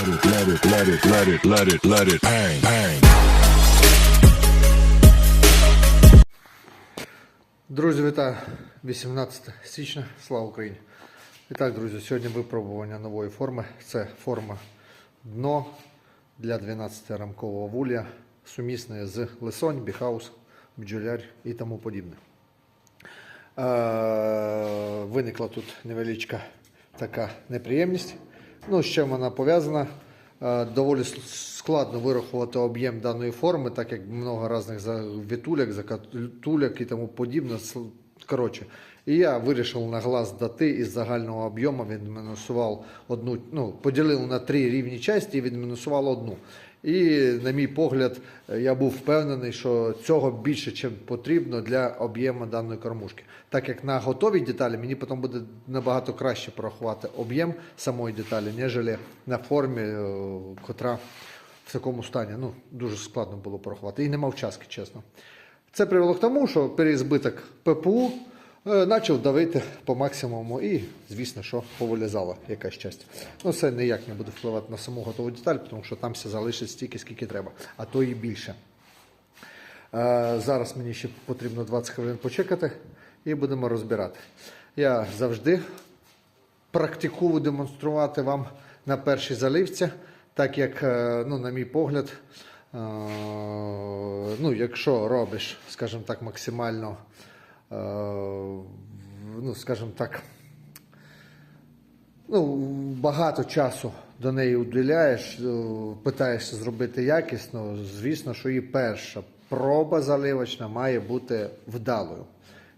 Let it, let it, let it, let it, let it, bang, bang. Друзі, вітаю! 18 січня, слава Україні! І так, друзі, сьогодні випробування нової форми. Це форма дно для 12 рамкового вулля, сумісне з лисонь, біхаус, бджоляр і тому подібне. Е, виникла тут невеличка така неприємність. Ну, з чим вона пов'язана? Е, доволі складно вирахувати об'єм даної форми, так як много різних вітуляк, закатуляк і тому подібне. Коротше, і я вирішив на глаз дати із загального об'єму відмінусував одну, ну, поділив на три рівні часті і відмінусував одну. І, на мій погляд, я був впевнений, що цього більше, ніж потрібно для об'єму даної кормушки. Так як на готовій деталі мені потім буде набагато краще порахувати об'єм самої деталі, ніж на формі, е, котра в такому стані. Ну, дуже складно було порахувати. І не мав часки, чесно. Це привело к тому, що переізбиток ППУ е, почав давити по максимуму і, звісно, що повилізала якась часть. Ну, це ніяк не буде впливати на саму готову деталь, тому що там все залишить стільки, скільки треба, а то і більше. Е, Зараз мені ще потрібно 20 хвилин почекати і будемо розбирати. Я завжди практикую демонструвати вам на першій заливці, так як, е, ну, на мій погляд, ну, якщо робиш, скажімо так, максимально, ну, скажімо так, ну, багато часу до неї уділяєш, е, питаєшся зробити якісно, звісно, що і перша проба заливочна має бути вдалою.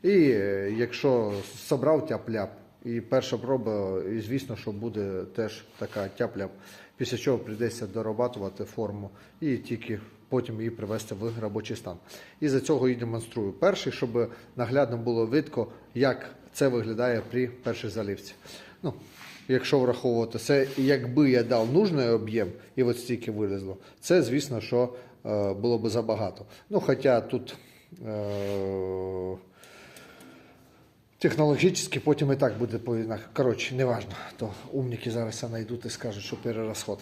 І е, якщо собрав тяп-ляп, і перша проба, і звісно, що буде теж така тяп-ляп, після чого прийдеться дорабатувати форму і тільки потім її привести в робочий стан. І за цього і демонструю. Перший, щоб наглядно було видко, як це виглядає при першій заливці. Ну, якщо враховувати це, якби я дав нужний об'єм і от стільки вилізло, це звісно, що е, було б забагато. Ну, хоча тут. Е, Технологічно потім і так буде по Коротше, неважно. То умники зараз знайдуть і скажуть, що перерозход.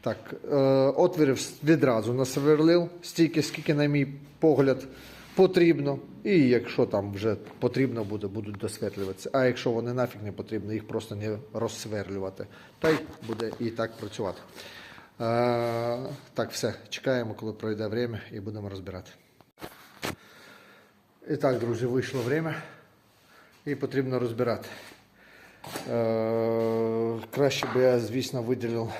Так, е, отвірів відразу насверлив стільки, скільки, на мій погляд, потрібно. І якщо там вже потрібно буде, будуть досверлюватися. А якщо вони нафіг не потрібно, їх просто не розсверлювати. Та й буде і так працювати. Е, так, все, чекаємо, коли пройде время і будемо розбирати. І так, друзі, вийшло время і потрібно розбирати. Е, краще би я, звісно, виділив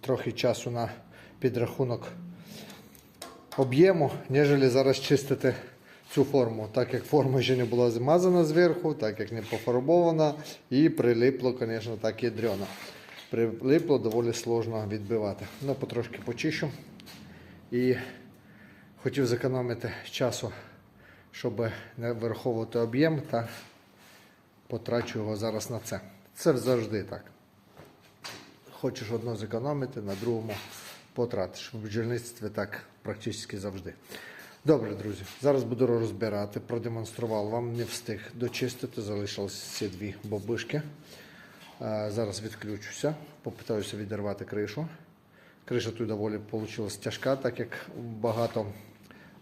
трохи часу на підрахунок об'єму, ніж зараз чистити цю форму, так як форма ще не була змазана зверху, так як не пофарбована і прилипло, звісно, так і дрьона. Прилипло доволі сложно відбивати. Ну, потрошки почищу. І хотів зекономити часу, щоб не враховувати об'єм та потрачу його зараз на це. Це завжди так. Хочеш одно зекономити, на другому потратиш. В бджільництві так практично завжди. Добре, друзі, зараз буду розбирати. Продемонстрував вам, не встиг дочистити, залишилися ці дві бобишки. Е, Зараз відключуся, попитаюся відірвати кришу. Криша тут доволі вийшла тяжка, так як багато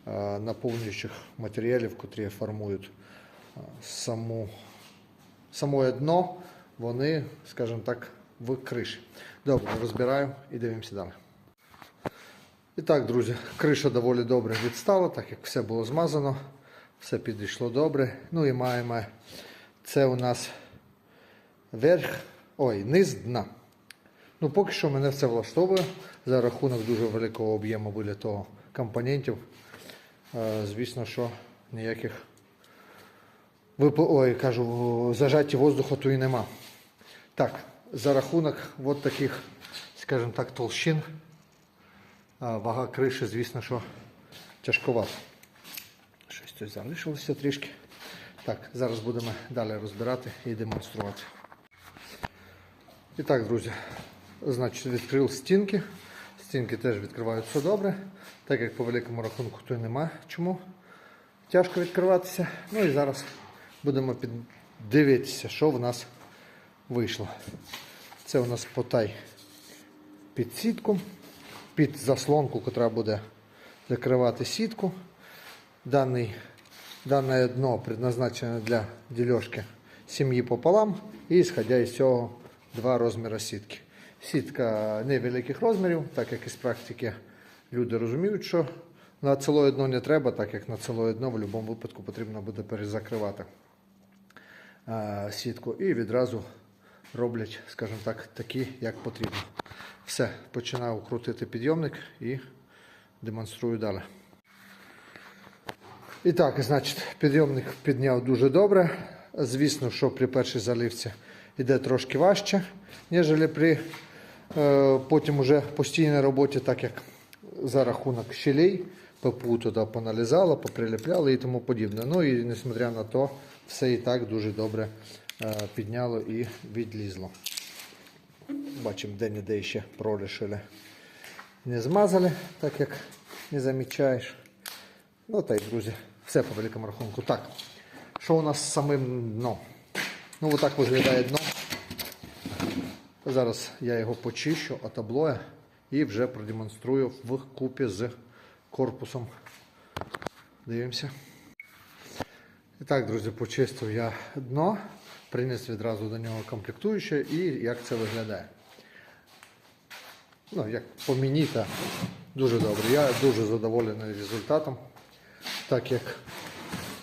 е, наповнюючих матеріалів, котрі формують е, саму самое дно, вони, скажімо так, в криші. Добре, розбираю і дивимося далі. І так, друзі, криша доволі добре відстала, так як все було змазано, все підійшло добре. Ну і маємо це у нас верх, ой, низ дна. Ну, поки що мене все влаштовує за рахунок дуже великого об'єму біля того компонентів. Е, Звісно, що ніяких Випо... Ой, кажу, зажаті воздуху то і нема. Так, за рахунок от таких, скажімо так, толщин, вага криші, звісно, що тяжковато. Щось тут залишилося трішки. Так, зараз будемо далі розбирати і демонструвати. І так, друзі, значить, відкрив стінки. Стінки теж відкриваються добре, так як по великому рахунку то й нема чому тяжко відкриватися. Ну і зараз будемо дивитися, що в нас вийшло. Це у нас потай під сітку, під заслонку, яка буде закривати сітку. Даний, дане дно предназначене для дільошки сім'ї пополам і сходя із цього два розміри сітки. Сітка невеликих розмірів, так як із практики люди розуміють, що на цілое дно не треба, так як на цілое дно в будь-якому випадку потрібно буде перезакривати сітку і відразу роблять, скажімо так, такі, як потрібно. Все, починаю крутити підйомник і демонструю далі. І так, значить, підйомник підняв дуже добре. Звісно, що при першій заливці йде трошки важче, ніж при е, потім уже постійній роботі, так як за рахунок щелей, ППУ туди поналізало, поприліпляли і тому подібне. Ну і несмотря на то, все і так дуже добре е, підняло і відлізло. Бачимо, де-не-де ще пролишили. Не змазали, так як не замічаєш. Ну та й, друзі, все по великому рахунку. Так, що у нас з самим дном? Ну, отак виглядає дно. Зараз я його почищу от і вже продемонструю в купі з корпусом. Дивимося. І так, друзі, почистив я дно, приніс відразу до нього комплектуюче і як це виглядає. Ну, як по мені, то дуже добре. Я дуже задоволений результатом, так як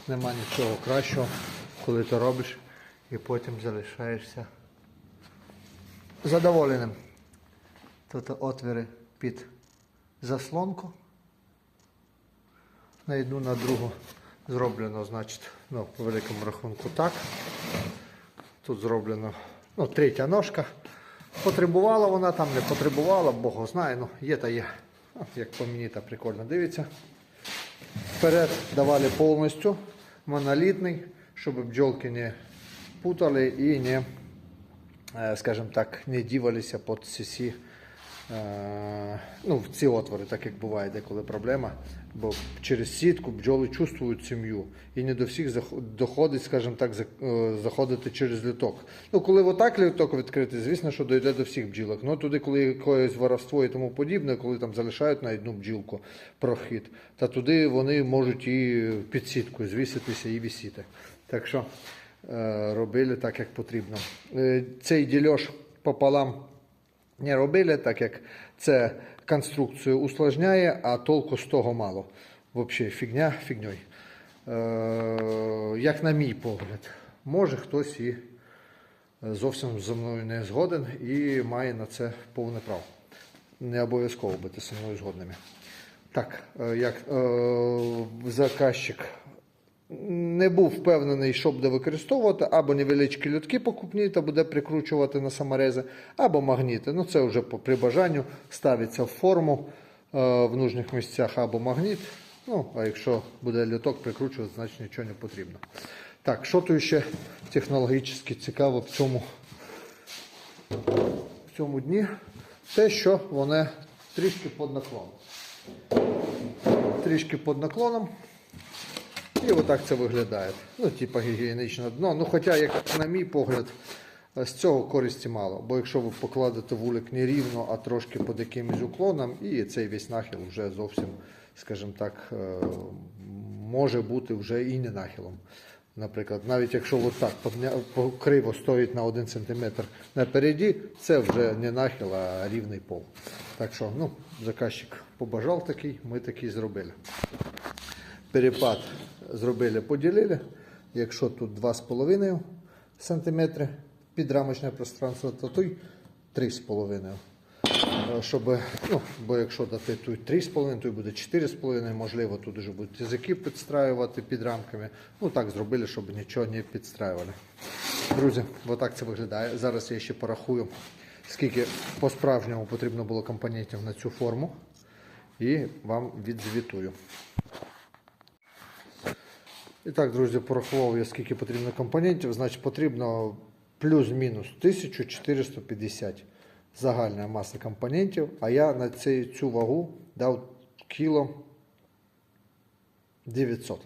нема нічого кращого, коли ти робиш і потім залишаєшся задоволеним. Тут отвіри під заслонку. На одну, на другу зроблено, значить, ну, по великому рахунку так. Тут зроблено ну, третя ножка. Потребувала вона там, не потребувала, Бог знає, ну є та є. Як по мені, та прикольно дивиться. Вперед давали повністю монолітний, щоб бджолки не путали і не, е, скажімо так, не дівалися під е, ну, в ці отвори, так як буває деколи проблема. Бо через сітку бджоли чувствують сім'ю і не до всіх доходить, скажімо так, е, заходити через літок. Ну, коли отак літок відкритий, звісно, що дойде до всіх бджілок. Ну туди, коли якесь воровство і тому подібне, коли там залишають на одну бджілку прохід, та туди вони можуть і під сіткою звіситися і вісіти. Так що е, робили так, як потрібно. Е, цей дільош пополам не робили, так як це конструкцію усложняє, а толку з того мало. Взагалі, фігня фігньою. Е, як на мій погляд, може хтось і зовсім зі мною не згоден і має на це повне право. Не обов'язково бути зі мною згодними. Так, е, як е, заказчик не був впевнений, що буде використовувати, або невеличкі лютки покупні, та буде прикручувати на саморези, або магніти. Ну це вже при бажанню ставиться в форму е, в нужних місцях або магніт. Ну, а якщо буде люток прикручувати, значить нічого не потрібно. Так, що тут ще технологічно цікаво в цьому, в цьому дні? Те, що вони трішки під наклоном. Трішки під наклоном. І отак це виглядає. Ну, типа гігієнічне дно. Ну, хоча, як на мій погляд, з цього користі мало. Бо якщо ви покладете вулик не рівно, а трошки під якимось уклоном, і цей весь нахил вже зовсім, скажімо так, е, може бути вже і не нахилом. Наприклад, навіть якщо так криво стоїть на 1 см напереді, це вже не нахил, а рівний пол. Так що, ну, заказчик побажав такий, ми такий зробили перепад зробили, поділили. Якщо тут 2,5 см підрамочне пространство, то тут 3,5 Е, щоб, ну, бо якщо дати тут 3,5, то буде 4,5, можливо, тут вже будуть язики підстраювати під рамками. Ну так зробили, щоб нічого не підстраювали. Друзі, отак це виглядає. Зараз я ще порахую, скільки по-справжньому потрібно було компонентів на цю форму. І вам відзвітую. І так, друзі, порахував я, скільки потрібно компонентів. Значить, потрібно плюс-мінус 1450 загальна маса компонентів. А я на цей, цю вагу дав кіло 900.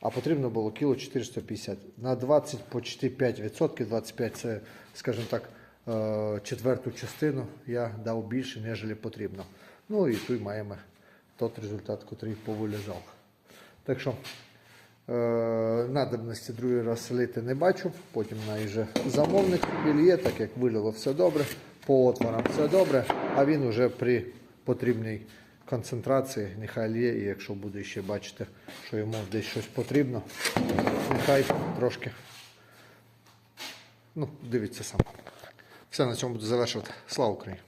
А потрібно було кіло 450. На 20 почти 5%, 25 це, скажімо так, е, четверту частину я дав більше, ніж потрібно. Ну і тут маємо той результат, який повилежав. Так що надобності другий раз селити не бачу. Потім вже замовник є, так як вилило все добре, по отворам все добре, а він уже при потрібній концентрації нехай лє, і якщо буде ще бачити, що йому десь щось потрібно, нехай трошки. Ну, дивіться сам. Все на цьому буду завершувати. Слава Україні!